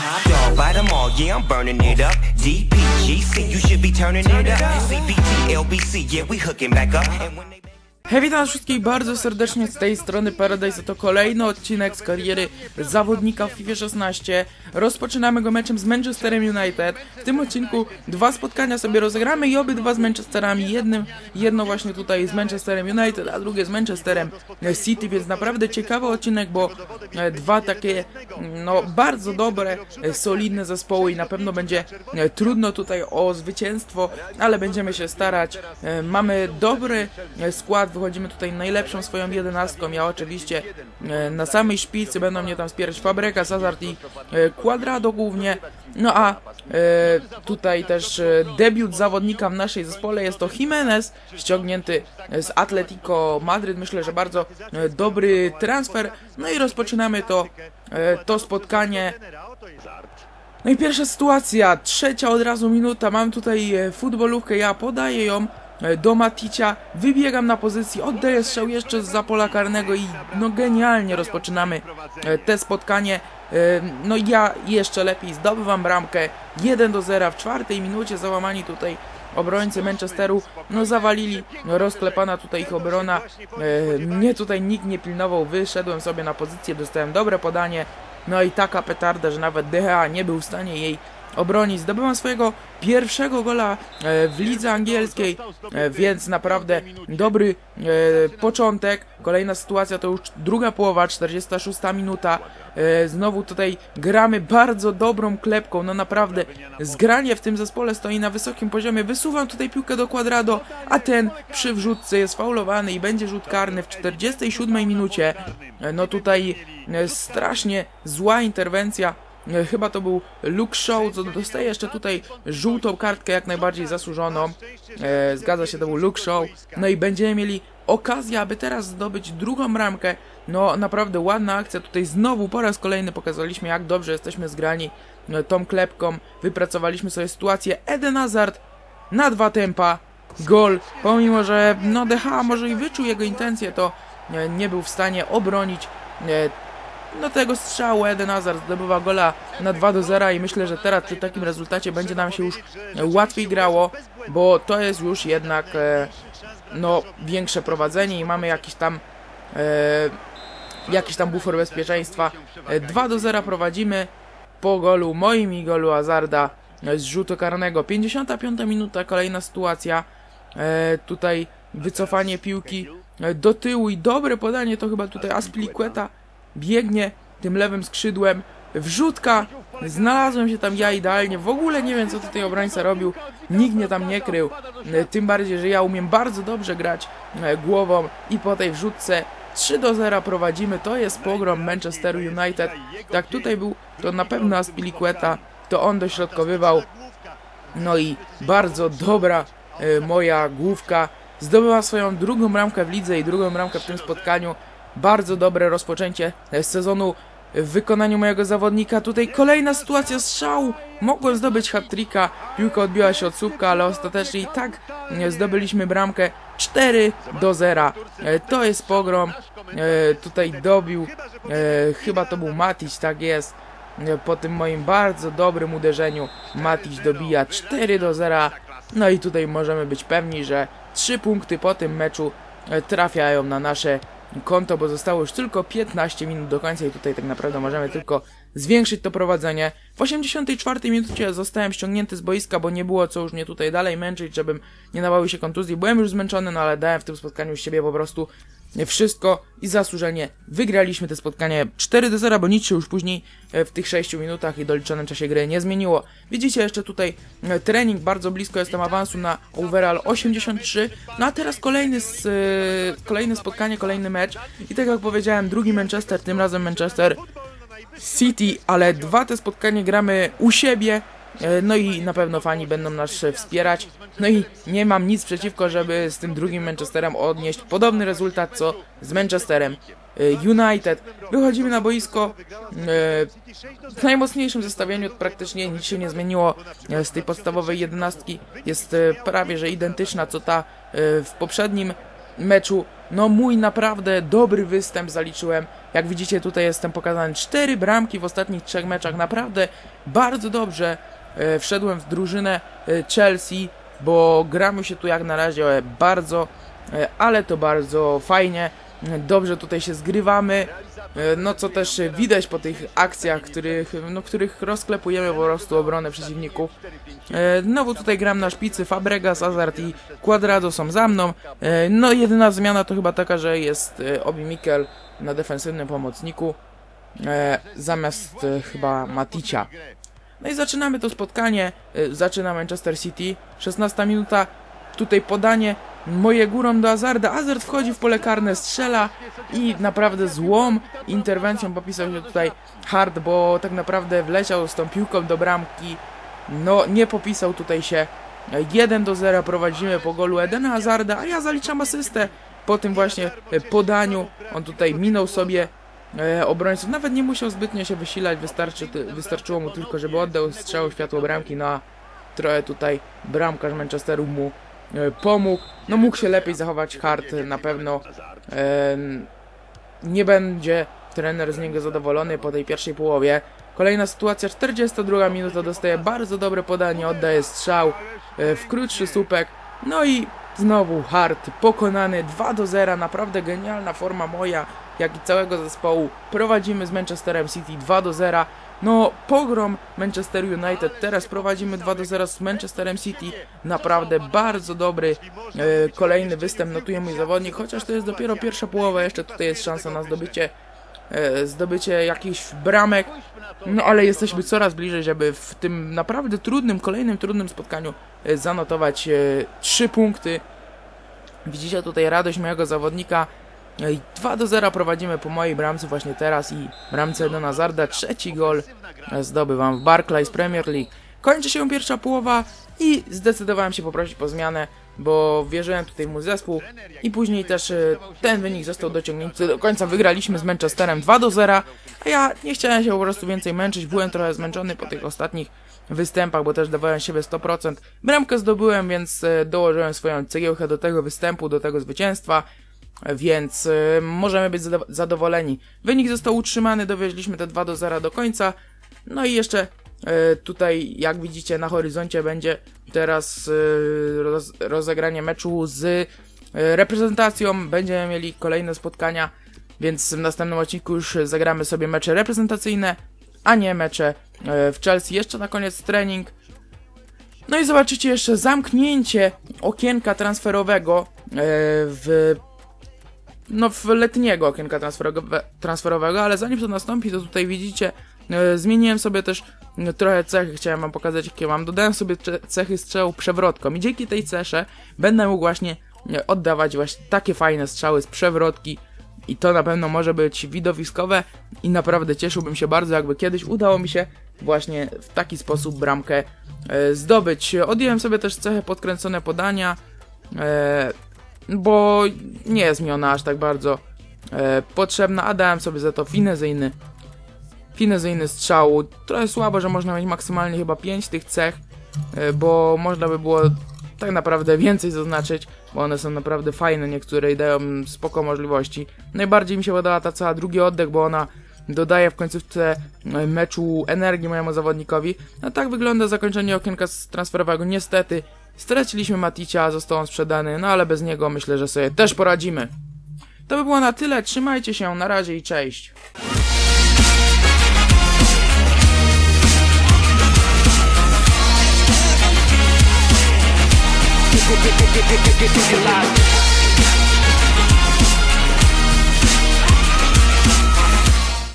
Top dog, bite 'em all, yeah, I'm burning it up. DPGC, you should be turning it up. CPT, LBC, yeah, we hooking back up. Hej, witam wszystkich bardzo serdecznie z tej strony Paradise. To kolejny odcinek z kariery zawodnika w FIFA 16. Rozpoczynamy go meczem z Manchesterem United. W tym odcinku dwa spotkania sobie rozegramy i obydwa z Manchesterami. Jednym, jedno właśnie tutaj z Manchesterem United, a drugie z Manchesterem City, więc naprawdę ciekawy odcinek, bo e, dwa takie no bardzo dobre, e, solidne zespoły i na pewno będzie e, trudno tutaj o zwycięstwo, ale będziemy się starać. Mamy dobry skład, wychodzimy tutaj najlepszą swoją jedenastką. Ja oczywiście e, na samej szpicy będą mnie tam wspierać Fabregas, Hazard i e, Quadrado głównie. No a e, tutaj też debiut zawodnika w naszej zespole jest to Jimenez, ściągnięty z Atletico Madryt. Myślę, że bardzo dobry transfer. No i rozpoczynamy to, to spotkanie. No i pierwsza sytuacja, trzecia od razu minuta, mam tutaj futbolówkę, ja podaję ją do Maticia, wybiegam na pozycji, oddaję strzał jeszcze z pola karnego i no genialnie rozpoczynamy e, te spotkanie. E, No ja jeszcze lepiej zdobywam bramkę. 1 do 0 w czwartej minucie, załamani tutaj obrońcy Manchesteru, no zawalili, rozklepana tutaj ich obrona, e, mnie tutaj nikt nie pilnował, wyszedłem sobie na pozycję, dostałem dobre podanie, no i taka petarda, że nawet DHA nie był w stanie jej obronić. Zdobywam swojego pierwszego gola e, w lidze angielskiej, e, więc naprawdę dobry e, początek. Kolejna sytuacja to już druga połowa, 46 minuta. Znowu tutaj gramy bardzo dobrą klepką, no naprawdę zgranie w tym zespole stoi na wysokim poziomie. Wysuwam tutaj piłkę do Quadrado, a ten przy wrzutce jest faulowany i będzie rzut karny w 47 minucie. No tutaj strasznie zła interwencja Chyba to był Luke Show, co dostaje jeszcze tutaj żółtą kartkę jak najbardziej zasłużoną. E, zgadza się, to był Luke Show. No i będziemy mieli okazję, aby teraz zdobyć drugą bramkę. No naprawdę ładna akcja. Tutaj znowu po raz kolejny pokazaliśmy jak dobrze jesteśmy zgrani e, tą klepką. Wypracowaliśmy sobie sytuację. Eden Hazard na dwa tempa. Gol, pomimo że no DH może i wyczuł jego intencje, to e, nie był w stanie obronić e, no tego strzału Eden Hazard zdobywa gola na 2 do 0 i myślę, że teraz przy takim rezultacie będzie nam się już e, łatwiej grało, bo to jest już jednak e, no większe prowadzenie i mamy jakiś tam e, jakiś tam bufor bezpieczeństwa. E, 2 do 0 prowadzimy po golu moim i golu Hazarda e, z rzutu karnego. 55 minuta, kolejna sytuacja. E, tutaj wycofanie piłki e, do tyłu i dobre podanie to chyba tutaj Aspilicueta biegnie tym lewym skrzydłem. Wrzutka, znalazłem się tam ja idealnie. W ogóle nie wiem, co tutaj obrońca robił. Nikt mnie tam nie krył. Tym bardziej, że ja umiem bardzo dobrze grać e, głową i po tej wrzutce 3 do 0 prowadzimy. To jest pogrom Manchesteru United. Tak tutaj był to na pewno Aspilicueta. To on dośrodkowywał. No i bardzo dobra e, moja główka. Zdobyła swoją drugą bramkę w lidze i drugą bramkę w tym spotkaniu. Bardzo dobre rozpoczęcie sezonu w wykonaniu mojego zawodnika. Tutaj kolejna sytuacja strzału. Mogłem zdobyć hat-tricka. Piłka odbiła się od słupka, ale ostatecznie i tak zdobyliśmy bramkę 4 do 0. E, To jest pogrom. E, Tutaj dobił. e, Chyba to był Matić, tak jest. Po tym moim bardzo dobrym uderzeniu Matić dobija 4 do 0. No i tutaj możemy być pewni, że 3 punkty po tym meczu trafiają na nasze konto, bo zostało już tylko 15 minut do końca i tutaj tak naprawdę możemy tylko zwiększyć to prowadzenie. W 84 minucie zostałem ściągnięty z boiska, bo nie było co już mnie tutaj dalej męczyć, żebym nie nabawił się kontuzji. Byłem już zmęczony, no ale dałem w tym spotkaniu z siebie po prostu wszystko i zasłużenie wygraliśmy te spotkanie 4 do 0, bo nic się już później e, w tych 6 minutach i doliczonym czasie gry nie zmieniło. Widzicie jeszcze tutaj e, trening, bardzo blisko jestem awansu na overall 83, no a teraz kolejny, e, kolejne spotkanie, kolejny mecz i tak jak powiedziałem, drugi Manchester, tym razem Manchester City, ale dwa te spotkania gramy u siebie. E, No i na pewno fani będą nas e, wspierać. No i nie mam nic przeciwko, żeby z tym drugim Manchesterem odnieść podobny rezultat co z Manchesterem e, United. Wychodzimy na boisko w najmocniejszym zestawieniu, praktycznie nic się nie zmieniło z tej podstawowej jedenastki. Jest prawie że identyczna co ta w poprzednim meczu. No mój naprawdę dobry występ zaliczyłem. Jak widzicie tutaj jestem pokazany cztery bramki w ostatnich trzech meczach. Naprawdę bardzo dobrze wszedłem w drużynę e, Chelsea, bo gramy się tu jak na razie e, bardzo, e, ale to bardzo fajnie. E, Dobrze tutaj się zgrywamy. E, No co też e, widać po tych akcjach, których, no, których rozklepujemy po prostu obronę przeciwników. E, Znowu tutaj gram na szpicy, Fabregas, Hazard i Quadrado są za mną. E, No jedyna zmiana to chyba taka, że jest e, Obi Mikel na defensywnym pomocniku e, zamiast e, chyba Maticia. No i zaczynamy to spotkanie. E, Zaczyna Manchester City. 16 minuta. Tutaj podanie moje górą do Hazarda. Hazard wchodzi w pole karne, strzela i naprawdę złą interwencją popisał się tutaj Hard, bo tak naprawdę wleciał z tą piłką do bramki. No, nie popisał tutaj się. 1 do 0 prowadzimy po golu Edena Hazarda, a ja zaliczam asystę po tym właśnie podaniu. On tutaj minął sobie obrońców. Nawet nie musiał zbytnio się wysilać, wystarczy, wystarczyło mu tylko, żeby oddał strzał światło bramki, no a trochę tutaj bramkarz Manchesteru mu e, pomógł. No mógł się lepiej zachować Hart na pewno. E, nie będzie trener z niego zadowolony po tej pierwszej połowie. Kolejna sytuacja, 42 minuta, dostaje bardzo dobre podanie, oddaje strzał e, w krótszy słupek. No i znowu Hart pokonany 2 do 0, naprawdę genialna forma moja, jak i całego zespołu. Prowadzimy z Manchesterem City 2 do 0. No, pogrom Manchester United. Teraz prowadzimy 2 do 0 z Manchesterem City. Naprawdę bardzo dobry e, kolejny występ notuje mój zawodnik, chociaż to jest dopiero pierwsza połowa, jeszcze tutaj jest szansa na zdobycie e, zdobycie jakichś bramek. No ale jesteśmy coraz bliżej, żeby w tym naprawdę trudnym, kolejnym trudnym spotkaniu e, zanotować e, 3 punkty. Widzicie tutaj radość mojego zawodnika. E, i 2 do 0 prowadzimy po mojej bramce właśnie teraz i bramce do Nazarda. Trzeci gol zdobywam w Barclays Premier League. Kończy się pierwsza połowa i zdecydowałem się poprosić po zmianę, bo wierzyłem tutaj w mój zespół i później też e, ten wynik został dociągnięty do końca. Wygraliśmy z Manchesterem 2 do 0, a ja nie chciałem się po prostu więcej męczyć. Byłem trochę zmęczony po tych ostatnich występach, bo też dawałem siebie 100%. Bramkę zdobyłem, więc e, dołożyłem swoją cegiełkę do tego występu, do tego zwycięstwa. Więc e, możemy być zado- zadowoleni. Wynik został utrzymany, dowieźliśmy te 2 do 0 do końca. No i jeszcze e, tutaj, jak widzicie, na horyzoncie będzie teraz e, roz, rozegranie meczu z e, reprezentacją. Będziemy mieli kolejne spotkania, więc w następnym odcinku już zagramy sobie mecze reprezentacyjne, a nie mecze e, w Chelsea. Jeszcze na koniec trening. No i zobaczycie jeszcze zamknięcie okienka transferowego e, w no w letniego okienka transferowe, transferowego, ale zanim to nastąpi, to tutaj widzicie, e, zmieniłem sobie też trochę cechy, chciałem wam pokazać jakie mam, dodałem sobie cechy strzału przewrotką i dzięki tej cesze będę mógł właśnie e, oddawać właśnie takie fajne strzały z przewrotki i to na pewno może być widowiskowe i naprawdę cieszyłbym się bardzo, jakby kiedyś udało mi się właśnie w taki sposób bramkę e, zdobyć. Odjąłem sobie też cechę podkręcone podania, bo nie jest mi ona aż tak bardzo e, potrzebna, a dałem sobie za to finezyjny, finezyjny strzał. Trochę słabo, że można mieć maksymalnie chyba 5 tych cech, e, bo można by było tak naprawdę więcej zaznaczyć, bo one są naprawdę fajne niektóre i dają spoko możliwości. Najbardziej mi się podoba ta cała drugi oddech, bo ona dodaje w końcówce e, meczu energii mojemu zawodnikowi. No tak wygląda zakończenie okienka transferowego. Niestety straciliśmy Maticia, został on sprzedany, no ale bez niego myślę, że sobie też poradzimy. To by było na tyle, trzymajcie się, na razie i cześć. Get, get, get, get, get, get, get, get, get, get,